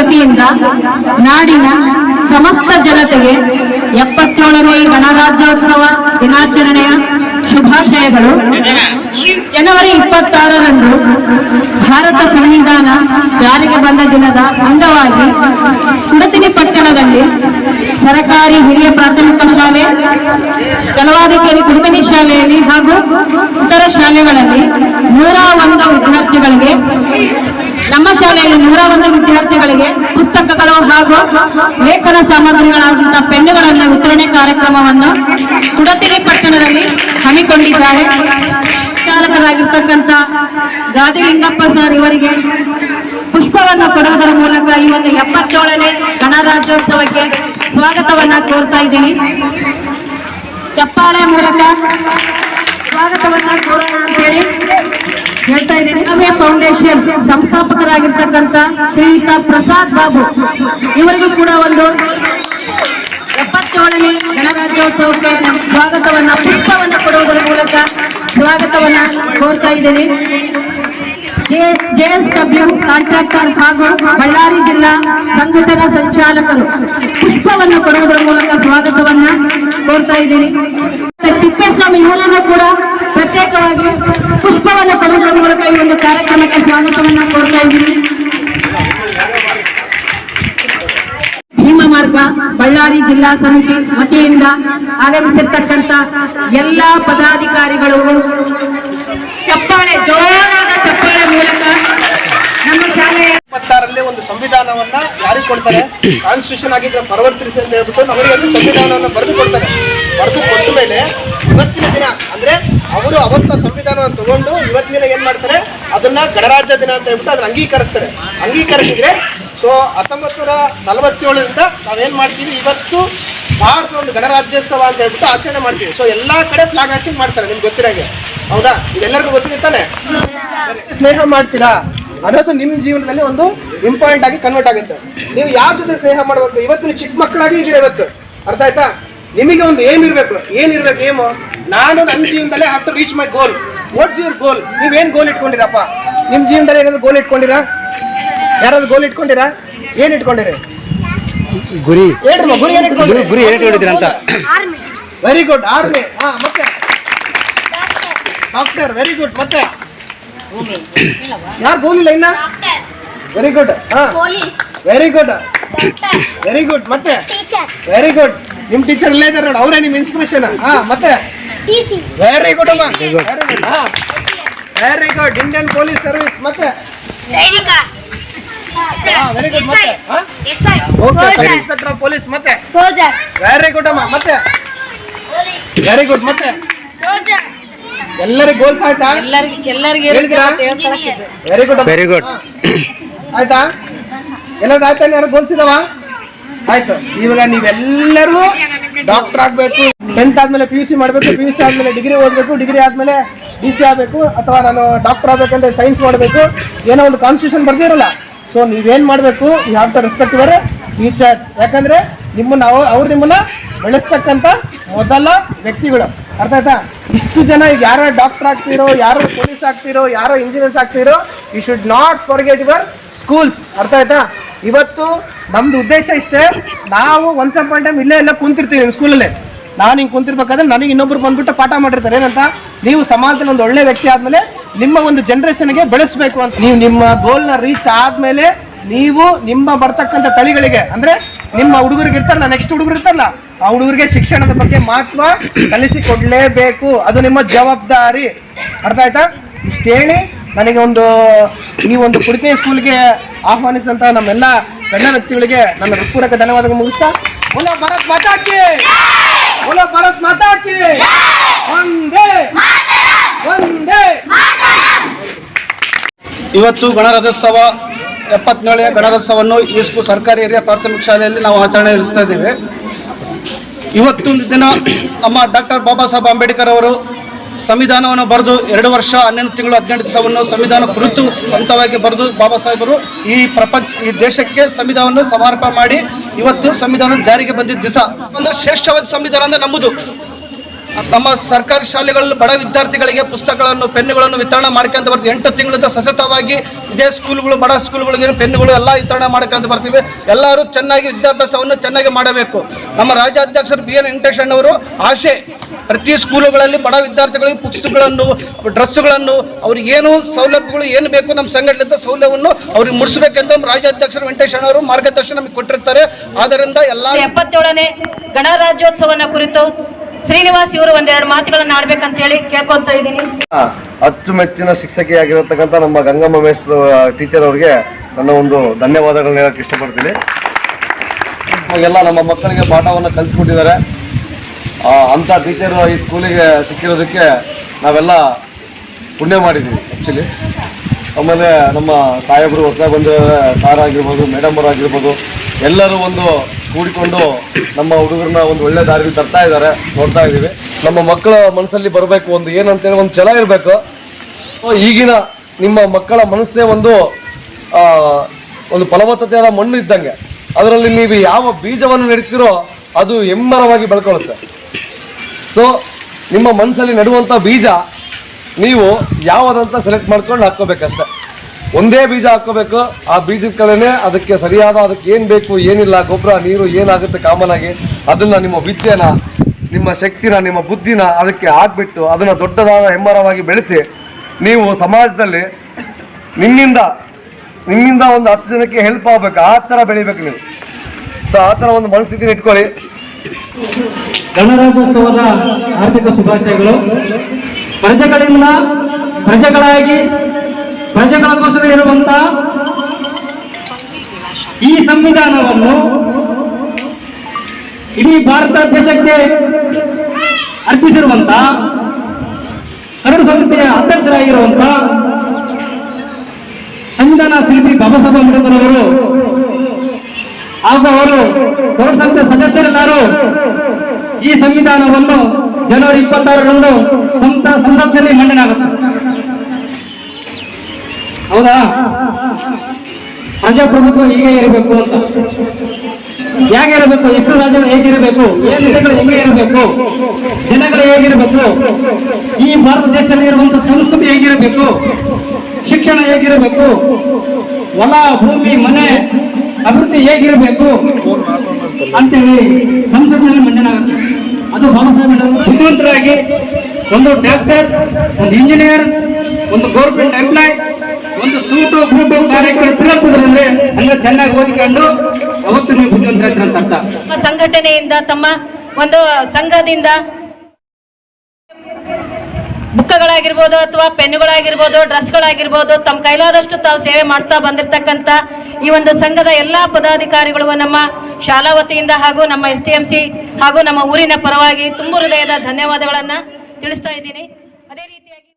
ವತಿಯಿಂದ ನಾಡಿನ ಸಮಸ್ತ ಜನತೆಗೆ ಎಪ್ಪತ್ತೇಳನೇ ಗಣರಾಜ್ಯೋತ್ಸವ ದಿನಾಚರಣೆಯ ಶುಭಾಶಯಗಳು. ಜನವರಿ ಇಪ್ಪತ್ತಾರರಂದು ಭಾರತ ಸಂವಿಧಾನ ಜಾರಿಗೆ ಬಂದ ದಿನದ ಅಂಗವಾಗಿ ಕುಡತಿನಿ ಪಟ್ಟಣದಲ್ಲಿ ಸರಕಾರಿ ಹಿರಿಯ ಪ್ರಾಥಮಿಕ ಶಾಲೆ ಚಲವಾದಿಕೇರಿ ಕುಡುಮಿನಿ ಶಾಲೆಯಲ್ಲಿ ಹಾಗೂ ಇತರ ಶಾಲೆಗಳಲ್ಲಿ ನೂರ ವಿದ್ಯಾರ್ಥಿಗಳಿಗೆ ನಮ್ಮ ಶಾಲೆಯಲ್ಲಿ ನೂರ ಒಂದು ವಿದ್ಯಾರ್ಥಿಗಳಿಗೆ ಪುಸ್ತಕಗಳು ಹಾಗೂ ಲೇಖನ ಸಾಮಗ್ರಿಗಳಾದಂತಹ ಪೆನ್ನುಗಳನ್ನು ವಿತರಣೆ ಕಾರ್ಯಕ್ರಮವನ್ನು ಕುಡತಿರಿ ಪಟ್ಟಣದಲ್ಲಿ ಹಮ್ಮಿಕೊಂಡಿದ್ದಾರೆ. ಚಾಲಕರಾಗಿರ್ತಕ್ಕಂಥ ಗಾದಿಲಿಂಗಪ್ಪ ಸರ್ ಇವರಿಗೆ ಪುಷ್ಪವನ್ನು ಕೊಡುವುದರ ಮೂಲಕ ಈ ಒಂದು ಎಪ್ಪತ್ತೇಳನೇ ಗಣರಾಜ್ಯೋತ್ಸವಕ್ಕೆ ಸ್ವಾಗತವನ್ನ ಕೋರ್ತಾ ಇದ್ದೀನಿ. ಚಪ್ಪಾಳೆ ಮೂಲಕ ಸ್ವಾಗತವನ್ನ ಕೋರೋಣ ಅಂತೇಳಿ ಹೇಳ್ತಾ ಇದ್ದೀನಿ. ಫೌಂಡೇಶನ್ ಸಂಸ್ಥಾಪಕರಾಗಿರ್ತಕ್ಕಂಥ ಶ್ರೀಯುತ ಪ್ರಸಾದ್ ಬಾಬು. ಇವರಿಗೂ ಕೂಡ ಒಂದು ಎಪ್ಪತ್ತೇಳನೇ ಗಣರಾಜ್ಯೋತ್ಸವಕ್ಕೆ ಸ್ವಾಗತವನ್ನ, ಪುಷ್ಪವನ್ನು ಕೊಡುವುದರ ಮೂಲಕ ಸ್ವಾಗತವನ್ನ ಕೋರ್ತಾ ಇದ್ದೀನಿ. ಜೆಎಸ್ಡಬ್ಲ್ಯೂ ಕಾಂಟ್ರಾಕ್ಟರ್ ಹಾಗೂ ಬಳ್ಳಾರಿ ಜಿಲ್ಲಾ ಸಂಘಟನಾ ಸಂಚಾಲಕರು ಪುಷ್ಪವನ್ನು ಕೊಡುವುದರ ಮೂಲಕ ಸ್ವಾಗತವನ್ನ ಕೋರ್ತಾ ಇದ್ದೀನಿ. ತಿಪ್ಪೇಸ್ವಾಮಿ ಇವರನ್ನು ಕೂಡ ಪ್ರತ್ಯೇಕವಾಗಿ ಪುಷ್ಪವನ್ನು ಕೊಡುವುದರ ಮೂಲಕ ಈ ಒಂದು ಕಾರ್ಯಕ್ರಮಕ್ಕೆ ಸ್ವಾಗತವನ್ನು ಕೋರ್ತಾ ಇದ್ದೀನಿ. ಮಾರ್ಗ ಬಳ್ಳಾರಿ ಜಿಲ್ಲಾ ಸಮಿತಿ ವತಿಯಿಂದ ಆಗಮಿಸಿರ್ತಕ್ಕಂಥ ಎಲ್ಲಾ ಪದಾಧಿಕಾರಿಗಳು ಚಪ್ಪಾಳೆ, ಜೋರಾದ ಚಪ್ಪಾಳೆ ಮೂಲಕ ನಮ್ಮ ಶಾಲೆಯ ಇಪ್ಪತ್ತಾರಲ್ಲಿ ಒಂದು ಸಂವಿಧಾನವನ್ನ ಯಾರಿಗೆ ಕೊಡ್ತಾರೆ. ಕಾನ್ಸ್ಟಿಟ್ಯೂಷನ್ ಆಗಿದ್ರೆ ಪರವರ್ತಿಸಿ ಅಂತ ಹೇಳ್ಬಿಟ್ಟು ಅವರಿಗೆ ಒಂದು ಸಂವಿಧಾನವನ್ನು ಬರೆದು ಕೊಡ್ತಾರೆ. ಬರೆದು ಕೊಟ್ಟ ಮೇಲೆ ಅವರು ಅವತ್ತ ಸಂವಿಧಾನವನ್ನು ತಗೊಂಡು ಇವತ್ತಿನ ಏನ್ ಮಾಡ್ತಾರೆ? ಅದನ್ನ ಗಣರಾಜ್ಯ ದಿನ ಅಂತ ಹೇಳ್ಬಿಟ್ಟು ಅದನ್ನ ಅಂಗೀಕರಿಸ್ತಾರೆ. ಅಂಗೀಕರಿಸಿದ್ರೆ, ಸೊ ಹತ್ತೊಂಬತ್ತು ನೂರ ನಲವತ್ತೇಳರಿಂದ ನಾವೇನ್ ಮಾಡ್ತೀವಿ? ಇವತ್ತು ಭಾರತ ಒಂದು ಗಣರಾಜ್ಯೋತ್ಸವ ಅಂತ ಹೇಳ್ಬಿಟ್ಟು ಆಚರಣೆ ಮಾಡ್ತೀವಿ. ಸೊ ಎಲ್ಲಾ ಕಡೆ ಫ್ಲಾಗ್ ಹಾಕಿ ಮಾಡ್ತಾರೆ, ನಿಮ್ಗೆ ಗೊತ್ತಿರಂಗೆ. ಹೌದಾ? ಇದೆಲ್ಲರಿಗೂ ತಾನೆ? ಸ್ನೇಹ ಮಾಡ್ತೀರಾ? ಅನ್ನೋದು ನಿಮ್ಮ ಜೀವನದಲ್ಲಿ ಒಂದು ಇಂಪಾರ್ಟೆಂಟ್ ಆಗಿ ಕನ್ವರ್ಟ್ ಆಗುತ್ತೆ. ನೀವು ಯಾರ ಜೊತೆ ಸ್ನೇಹ ಮಾಡಬೇಕು? ಇವತ್ತು ಚಿಕ್ಕ ಮಕ್ಕಳಾಗಿ ಇದೀರ ಇವತ್ತು? ಅರ್ಥ ಆಯ್ತಾ? ನಿಮಗೆ ಒಂದು ಏಮ್ ಇರಬೇಕು. ಏನಿರ್ಬೇಕು ಏಮು? ನಾನು ನನ್ನ ಜೀವನದಲ್ಲೇ have to reach my goal what's your goal ನೀವೇನು ಗೋಲ್ ಇಟ್ಕೊಂಡಿರಪ್ಪ? ನಿಮ್ಮ ಜೀವನದಲ್ಲಿ ಏನಾದ್ರು ಗೋಲ್ ಇಟ್ಕೊಂಡಿರಾ? ಯಾರಾದ್ರು ಗೋಲ್ ಇಟ್ಕೊಂಡಿರಾ? ಏನ್ ಇಟ್ಕೊಂಡಿರಿ? ಗುರಿ. ಹೇಳ್ರಮ್ಮ ಗುರಿ ಏನು ಇಟ್ಕೊಂಡಿರಿ? ಗುರಿ ಏನ್ ಇಟ್ಕೊಂಡಿದ್ದೀರಾ ಅಂತ. ವೆರಿ ಗುಡ್ ಆರ್ಮಿ ಹಾ ಮತ್ತೆ? ಡಾಕ್ಟರ್ ವೆರಿ ಗುಡ್ ಮತ್ತೆ? ಯಾರು ಗೋಲ್ ಇಲ್ಲ ಇನ್ನ ವೆರಿ ಗುಡ್ ಹಾ. Police very good doctor very good ಮತ್ತೆ? ಟೀಚರ್ ವೆರಿ ಗುಡ್ ನಿಮ್ ಟೀಚರ್ ಇಲ್ಲೇ ಇದಾರೆ ನೋಡಿ ಅವರೇ ನಿಮ್ ಇನ್ಸ್ಪಿರೇಷನ್ ಹಾ ಮತ್ತೆ? ವೆರಿ ಗುಡ್ ಅಮ್ಮ ವೆರಿ ಗುಡ್ ಹಾ very good Indian police service ಮತ್ತೆ? ಸೈನಿಕ. ಹಾ ವೆರಿ ಗುಡ್ ಮತ್ತೆ? ಓಕೆ ಸಬ್ ಇನ್ಸ್ಪೆಕ್ಟರ್ ಪೊಲೀಸ್ ಮತ್ತೆ? ಸೋಲ್ಜರ್ ವೆರಿ ಗುಡ್ ಅಮ್ಮ ಮತ್ತೆ? ಪೊಲೀಸ್ ವೆರಿ ಗುಡ್ ಮತ್ತೆ? ಸೋಲ್ಜರ್ ಎಲ್ಲರಿಗೂ ಗೋಲ್ಸ್ ಆಯ್ತಾ? ಎಲ್ಲರಿಗೂ ಎಲ್ಲರಿಗೂ ಹೇಳಿದ್ರಾ? ವೆರಿ ಗುಡ್ ವೆರಿ ಗುಡ್ ಆಯ್ತಾ? ಎಲ್ಲದ ಆಯ್ತಾ? ಯಾರು ಗೋಲ್ಸ್ ಇದಾವ? ಆಯ್ತು. ಇವಾಗ ನೀವೆಲ್ಲರೂ ಡಾಕ್ಟರ್ ಆಗ್ಬೇಕು. ಟೆಂತ್ ಆದ್ಮೇಲೆ ಪಿ ಯು ಸಿ ಮಾಡಬೇಕು ಪಿ ಯು ಸಿ ಆದ್ಮೇಲೆ ಡಿಗ್ರಿ ಓದಬೇಕು ಡಿಗ್ರಿ ಆದ್ಮೇಲೆ ಡಿ ಸಿ ಆಗಬೇಕು, ಅಥವಾ ನಾನು ಡಾಕ್ಟರ್ ಆಗಬೇಕಂದ್ರೆ ಸೈನ್ಸ್ ಮಾಡಬೇಕು, ಏನೋ ಒಂದು ಕಾನ್ಸ್ಟಿಟ್ಯೂಷನ್ ಬರ್ದಿರಲ್ಲ ಸೊ ನೀವೇನು ಮಾಡಬೇಕು you have to respect your teachers ಯಾಕಂದರೆ ನಿಮ್ಮನ್ನು ಅವ್ರು ಅವ್ರು ನಿಮ್ಮನ್ನು ಬೆಳೆಸ್ತಕ್ಕಂಥ ಮೊದಲ ವ್ಯಕ್ತಿಗಳು. ಅರ್ಥ ಆಯ್ತಾ? ಇಷ್ಟು ಜನ ಈಗ ಯಾರೋ ಡಾಕ್ಟರ್ ಆಗ್ತಿರೋ, ಯಾರೋ ಪೊಲೀಸ್ ಆಗ್ತಿರೋ, ಯಾರೋ ಇಂಜಿನಿಯರ್ಸ್ ಆಗ್ತಿರೋ you should not forget your schools ಅರ್ಥ ಆಯ್ತಾ? ಇವತ್ತು ನಮ್ದು ಉದ್ದೇಶ ಇಷ್ಟೇ, ನಾವು ಒನ್ಸ್ ಅಪಾಯಿಂಟ್ ಟೈಮ್ ಇಲ್ಲೇ ಎಲ್ಲ ಕುಂತಿರ್ತೀವಿ ನಿಮ್ಮ ಸ್ಕೂಲಲ್ಲಿ ನಾನು ಹಿಂಗೆ ಕುಂತಿರ್ಬೇಕಾದ್ರೆ ನನಗೆ ಇನ್ನೊಬ್ರು ಬಂದ್ಬಿಟ್ಟು ಪಾಠ ಮಾಡಿರ್ತಾರೆ. ಏನಂತ? ನೀವು ಸಮಾಜದಲ್ಲಿ ಒಂದು ಒಳ್ಳೆ ವ್ಯಕ್ತಿ ಆದಮೇಲೆ ನಿಮ್ಮ ಒಂದು ಜನರೇಷನ್ಗೆ ಬೆಳೆಸಬೇಕು ಅಂತ. ನೀವು ನಿಮ್ಮ ಗೋಲ್ನ ರೀಚ್ ಆದಮೇಲೆ ನೀವು ನಿಮ್ಮ ಬರ್ತಕ್ಕಂಥ ತಳಿಗಳಿಗೆ, ಅಂದ್ರೆ ನಿಮ್ಮ ಹುಡುಗರಿಗೆ ಇರ್ತಾರಲ್ಲ ನೆಕ್ಸ್ಟ್ ಹುಡುಗರು ಇರ್ತಾರಲ್ಲ, ಆ ಹುಡುಗರಿಗೆ ಶಿಕ್ಷಣದ ಬಗ್ಗೆ ಮಹತ್ವ ಕಲಿಸಿಕೊಡ್ಲೇಬೇಕು. ಅದು ನಿಮ್ಮ ಜವಾಬ್ದಾರಿ. ಅರ್ಥ ಆಯ್ತಾ? ಇಷ್ಟು ಹೇಳಿ, ನನಗೆ ಒಂದು, ಈ ಒಂದು ಕುಡಿತೇ ಸ್ಕೂಲ್ಗೆ ಆಹ್ವಾನಿಸಿದಂಥ ನಮ್ಮೆಲ್ಲ ಗಣ್ಯ ವ್ಯಕ್ತಿಗಳಿಗೆ ನನ್ನ ಹೃತ್ಪೂರ್ವಕ ಧನ್ಯವಾದಗಳು ಮುಗಿಸ್ತಾ. ಭಾರತ್ ಮಾತಾ ಭಾರತ್ ಮಾತಾ ಕಿ ಒಂದೇ. ಒಂದೇ. ಇವತ್ತು ಗಣರಾಜ್ಯೋತ್ಸವ ಎಪ್ಪತ್ತೇಳನೇ ಗಣರಾಜ್ಯೋತ್ಸವವನ್ನು ಇಸ್ಕು ಸರ್ಕಾರಿ ಹಿರಿಯ ಪ್ರಾಥಮಿಕ ಶಾಲೆಯಲ್ಲಿ ನಾವು ಆಚರಣೆ ನಡೆಸ್ತಾ ಇದ್ದೇವೆ. ಇವತ್ತೊಂದು ದಿನ ನಮ್ಮ ಡಾಕ್ಟರ್ ಬಾಬಾ ಸಾಹೇಬ್ ಅಂಬೇಡ್ಕರ್ ಅವರು ಸಂವಿಧಾನವನ್ನು ಬರೆದು ಎರಡು ವರ್ಷ, ಹನ್ನೊಂದು ತಿಂಗಳು, ಹದಿನೆಂಟು ದಿವಸವನ್ನು ಸಂವಿಧಾನ ಕುರಿತು ಸ್ವಂತವಾಗಿ ಬರೆದು ಬಾಬಾ ಸಾಹೇಬರು ಈ ಪ್ರಪಂಚ, ಈ ದೇಶಕ್ಕೆ ಸಂವಿಧಾನವನ್ನು ಸಮರ್ಪಣೆ ಮಾಡಿ ಇವತ್ತು ಸಂವಿಧಾನ ಜಾರಿಗೆ ಬಂದಿದ್ದ ದಿವಸ. ಅಂದ್ರೆ ಶ್ರೇಷ್ಠವಾದ ಸಂವಿಧಾನ ಅಂದ್ರೆ ನಂಬುದು ನಮ್ಮ ಸರ್ಕಾರಿ ಶಾಲೆಗಳಲ್ಲಿ ಬಡ ವಿದ್ಯಾರ್ಥಿಗಳಿಗೆ ಪುಸ್ತಕಗಳನ್ನು, ಪೆನ್ನುಗಳನ್ನು ವಿತರಣೆ ಮಾಡ್ಕೊಂತ ಬರ್ತೀವಿ. ಎಂಟು ತಿಂಗಳಿಂದ ಸತತವಾಗಿ ಇದೇ ಸ್ಕೂಲ್ಗಳು, ಬಡ ಸ್ಕೂಲ್ಗಳಿಗೆ ಪೆನ್ನುಗಳು ಎಲ್ಲ ವಿತರಣೆ ಮಾಡ್ಕೊಂತ ಬರ್ತೀವಿ. ಎಲ್ಲರೂ ಚೆನ್ನಾಗಿ ವಿದ್ಯಾಭ್ಯಾಸವನ್ನು ಚೆನ್ನಾಗಿ ಮಾಡಬೇಕು. ನಮ್ಮ ರಾಜ್ಯಾಧ್ಯಕ್ಷರು ಬಿ ಎನ್ ವೆಂಕಟೇಶ್ ಅಣ್ಣವರು ಆಶೆ ಪ್ರತಿ ಸ್ಕೂಲುಗಳಲ್ಲಿ ಬಡ ವಿದ್ಯಾರ್ಥಿಗಳಿಗೆ ಪುಸ್ತಕಗಳನ್ನು ಡ್ರೆಸ್ಸುಗಳನ್ನು ಅವ್ರಿಗೆ ಏನು ಸೌಲಭ್ಯಗಳು ಏನು ಬೇಕು ನಮ್ಮ ಸಂಘಟನೆಯಿಂದ ಸೌಲಭ್ಯವನ್ನು ಅವ್ರಿಗೆ ಮುಡಿಸ್ಬೇಕಂತ ರಾಜ್ಯಾಧ್ಯಕ್ಷರು ವೆಂಕಟೇಶ್ವರ ವೆಂಕಟೇಶಣ್ಣವರು ಮಾರ್ಗದರ್ಶನ ನಮಗೆ ಕೊಟ್ಟಿರ್ತಾರೆ. ಆದ್ದರಿಂದ ಎಲ್ಲ ಎಪ್ಪತ್ತೇಳನೇ ಗಣರಾಜ್ಯೋತ್ಸವನ ಕುರಿತು ಶ್ರೀನಿವಾಸ್ ಇವರು ಒಂದೆರಡು ಮಾತುಗಳನ್ನು ಆಡ್ಬೇಕಂತ ಹೇಳಿ ಕೇಳ್ಕೊಳ್ತಾ ಇದ್ದೀನಿ. ಅಚ್ಚುಮೆಚ್ಚಿನ ಶಿಕ್ಷಕಿಯಾಗಿರತಕ್ಕಂಥ ನಮ್ಮ ಗಂಗಮ್ಮ ಮೇಷ್ಟ್ರು ಟೀಚರ್ ಅವರಿಗೆ ನನ್ನ ಒಂದು ಧನ್ಯವಾದಗಳನ್ನ ಹೇಳಕ್ಕೆ ಇಷ್ಟಪಡ್ತೀನಿ. ಎಲ್ಲ ನಮ್ಮ ಮಕ್ಕಳಿಗೆ ಪಾಠವನ್ನು ಕಲಿಸ್ಕೊಟ್ಟಿದ್ದಾರೆ. ಅಂಥ ಟೀಚರು ಈ ಸ್ಕೂಲಿಗೆ ಸಿಕ್ಕಿರೋದಕ್ಕೆ ನಾವೆಲ್ಲ ಪುಣ್ಯ ಮಾಡಿದ್ದೀವಿ ಆ್ಯಕ್ಚುಲಿ ಆಮೇಲೆ ನಮ್ಮ ಸಾಹೇಬರು ಹೊಸದಾಗಿ ಬಂದಿರೋ ಸಾರ್ ಆಗಿರ್ಬೋದು ಮೇಡಮ್ ಅವರು ಆಗಿರ್ಬೋದು, ಎಲ್ಲರೂ ಒಂದು ಕೂಡಿಕೊಂಡು ನಮ್ಮ ಹುಡುಗರನ್ನ ಒಂದು ಒಳ್ಳೆ ದಾರಿಗೆ ತರ್ತಾ ಇದ್ದಾರೆ, ನೋಡ್ತಾ ಇದ್ದೀವಿ. ನಮ್ಮ ಮಕ್ಕಳ ಮನಸ್ಸಲ್ಲಿ ಬರಬೇಕು, ಒಂದು ಏನಂತೇಳಿ ಒಂದು ಛಲ ಇರಬೇಕು. ಈಗಿನ ನಿಮ್ಮ ಮಕ್ಕಳ ಮನಸ್ಸೇ ಒಂದು ಒಂದು ಫಲವತ್ತತೆಯಾದ ಮಣ್ಣು ಇದ್ದಂಗೆ. ಅದರಲ್ಲಿ ನೀವು ಯಾವ ಬೀಜವನ್ನು ನೆಡ್ತೀರೋ ಅದು ಹೆಮ್ಮರವಾಗಿ ಬೆಳ್ಕೊಳ್ಳುತ್ತೆ. ಸೊ ನಿಮ್ಮ ಮನಸ್ಸಲ್ಲಿ ನೆಡುವಂಥ ಬೀಜ ನೀವು ಯಾವುದಂತ ಸೆಲೆಕ್ಟ್ ಮಾಡ್ಕೊಂಡು ಹಾಕ್ಕೋಬೇಕಷ್ಟೆ. ಒಂದೇ ಬೀಜ ಹಾಕ್ಕೋಬೇಕು, ಆ ಬೀಜದ ಕಡೆನೇ ಅದಕ್ಕೆ ಸರಿಯಾದ, ಅದಕ್ಕೆ ಏನು ಬೇಕು, ಏನಿಲ್ಲ, ಗೊಬ್ಬರ, ನೀರು ಏನಾಗುತ್ತೆ ಕಾಮನ್ ಆಗಿ, ಅದನ್ನು ನಿಮ್ಮ ವಿದ್ಯೆನ, ನಿಮ್ಮ ಶಕ್ತಿನ, ನಿಮ್ಮ ಬುದ್ಧಿನ ಅದಕ್ಕೆ ಹಾಕ್ಬಿಟ್ಟು ಅದನ್ನು ದೊಡ್ಡದಾದ ಹೆಮ್ಮರವಾಗಿ ಬೆಳೆಸಿ, ನೀವು ಸಮಾಜದಲ್ಲಿ ನಿಮ್ಮಿಂದ ನಿಮ್ಮಿಂದ ಒಂದು ಹತ್ತು ಜನಕ್ಕೆ ಹೆಲ್ಪ್ ಆಗಬೇಕು, ಆ ಥರ ಬೆಳಿಬೇಕು ನೀವು. ಸೊ ಆ ಥರ ಒಂದು ಮನಸ್ಥಿತಿನ ಇಟ್ಕೊಳ್ಳಿ. ಗಣರಾಜ್ಯೋತ್ಸವದ ಆರ್ಥಿಕ ಶುಭಾಶಯಗಳು. ಪ್ರಜೆಗಳಿಂದ ಪ್ರಜೆಗಳಾಗಿ ಪ್ರಜೆಗಳಿಗೋಸ್ಕರ ಇರುವಂತ ಈ ಸಂವಿಧಾನವನ್ನು ಇಡೀ ಭಾರತ ದೇಶಕ್ಕೆ ಅರ್ಪಿಸಿರುವಂತ ಕರಡು ಸಂಸ್ಥೆಯ ಅಧ್ಯಕ್ಷರಾಗಿರುವಂತ ಸಂವಿಧಾನ ಶಿಲ್ಪಿ ಬಾಬಾ ಸಾಹೇಬ್ ಅಂಬೇಡ್ಕರ್ ಅವರು ಹಾಗೂ ಅವರು ಸಮಿತಿಯ ಸದಸ್ಯರೆಲ್ಲರೂ ಈ ಸಂವಿಧಾನವನ್ನು ಜನವರಿ ಇಪ್ಪತ್ತಾರರಂದು ಸಂತ ಸಂದರ್ಭದಲ್ಲಿ ಮಂಡನೆ ಆಗುತ್ತೆ. ಹೌದಾ? ಪ್ರಜಾಪ್ರಭುತ್ವ ಹೀಗೆ ಇರಬೇಕು ಅಂತ. ಹೇಗೆ ಇರಬೇಕು? ಎಷ್ಟು ರಾಜ್ಯಗಳು ಹೇಗಿರಬೇಕು ಜನಗಳು ಹೆಂಗೆ ಇರಬೇಕು? ಜನಗಳು ಹೇಗಿರಬೇಕು ಈ ಭಾರತ ದೇಶದಲ್ಲಿ ಇರುವಂತಹ ಸಂಸ್ಕೃತಿ ಹೇಗಿರಬೇಕು? ಶಿಕ್ಷಣ ಹೇಗಿರಬೇಕು? ಹೊಲ, ಭೂಮಿ, ಮನೆ ಅಭಿವೃದ್ಧಿ ಹೇಗಿರಬೇಕು ಅಂತೇಳಿ ಸಂಸತ್ನಲ್ಲಿ ಮಂಡನೆ ಆಗುತ್ತೆ ಅದು ಬಾಬಾ ಒಂದು ಡಾಕ್ಟರ್, ಒಂದು ಇಂಜಿನಿಯರ್, ಒಂದು ಗೌರ್ಮೆಂಟ್ ಎಂಪ್ಲಾಯ್ ಒಂದು ಸೂಟ್ ಗ್ರೂಪ್ ಕಾರ್ಯಕ್ರಮ ತಿರುಗ್ತದ್ರಂದ್ರೆ ಅಂದ್ರೆ ಚೆನ್ನಾಗಿ ಓದಿಕೊಂಡು ಅವತ್ತು ನೀವು ಬುದ್ಧಿವಂತ ಅರ್ಥ. ಸಂಘಟನೆಯಿಂದ, ತಮ್ಮ ಒಂದು ಸಂಘದಿಂದ ಬುಕ್ಕಗಳಾಗಿರ್ಬೋದು ಅಥವಾ ಪೆನ್ನುಗಳಾಗಿರ್ಬೋದು, ಡ್ರೆಸ್ಗಳಾಗಿರ್ಬೋದು, ತಮ್ಮ ಕೈಲಾದಷ್ಟು ತಾವು ಸೇವೆ ಮಾಡ್ತಾ ಬಂದಿರತಕ್ಕಂಥ ಈ ಒಂದು ಸಂಘದ ಎಲ್ಲ ಪದಾಧಿಕಾರಿಗಳು ನಮ್ಮ ಶಾಲಾ ವತಿಯಿಂದ ಹಾಗೂ ನಮ್ಮ ಎಸ್ ಹಾಗೂ ನಮ್ಮ ಊರಿನ ಪರವಾಗಿ ತುಂಬ ಹೃದಯದ ಧನ್ಯವಾದಗಳನ್ನು ತಿಳಿಸ್ತಾ ಇದ್ದೀನಿ.